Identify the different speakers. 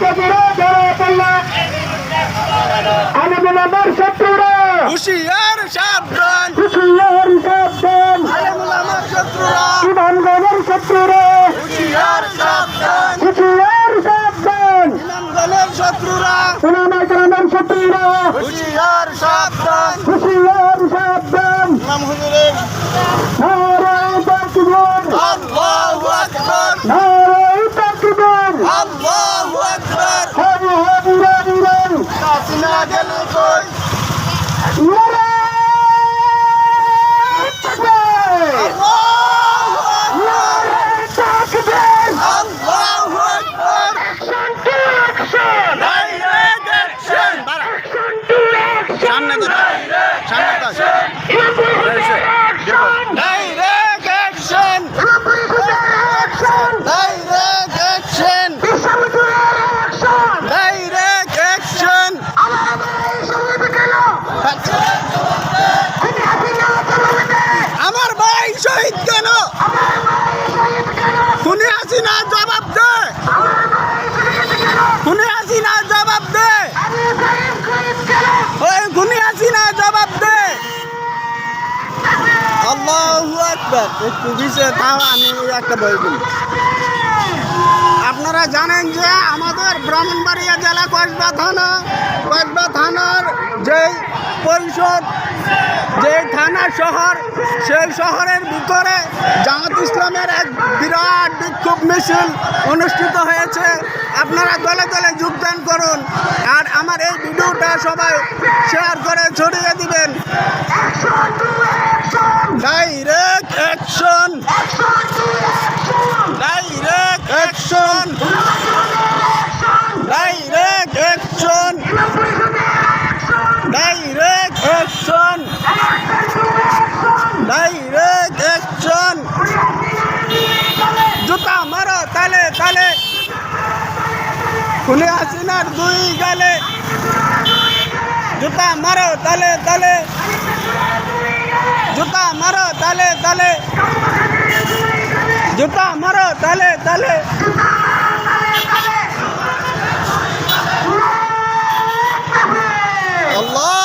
Speaker 1: দূরে ধরে পড়লে আলমুল আমার শত্রুরা।
Speaker 2: হুশিয়ার সাবধান।
Speaker 1: হুশিয়ার সাবধান।
Speaker 2: আলেমুল আমার শত্রুরা
Speaker 1: শত্রুরা।
Speaker 2: হুশিয়ার সাবধান।
Speaker 1: হুশিয়ার সাবধান।
Speaker 2: ইমানগণের শত্রুরা।
Speaker 1: উলামায়ে কেরামের শত্রুরা।
Speaker 2: হুশিয়ার সাবধান।
Speaker 1: হুশিয়ার সাবধান।
Speaker 2: ইমাম হুজুরের আমার ভাই শহীদ কেন খুনি হাসিনা জবাব দে খুনি হাসিনা জবাব দে ওই খুনি হাসিনা জবাব দে আল্লাহু একটু পিছিয়ে তাও আমি একটা বই বলি আপনারা জানেন যে আমাদের ব্রাহ্মণবাড়িয়া জেলা কসবা থানা কসবা থানার যে পরিষদ যে থানা শহর সেই শহরের ভিতরে জামাত ইসলামের এক বিরাট বিক্ষোভ মিছিল অনুষ্ঠিত হয়েছে। আপনারা দলে দলে যোগদান করুন আর আমার এই ভিডিওটা সবাই শেয়ার করে ছড়িয়ে দিবেন। Direct action direct action direct action direct action direct action জুতা মারো, তালে তালে। খুলে হাসিনার দুই গালে। জুতা মারো, তালে তালে। জুতা মারো তালে তালে জুতা মারো তালে তালে আল্লাহু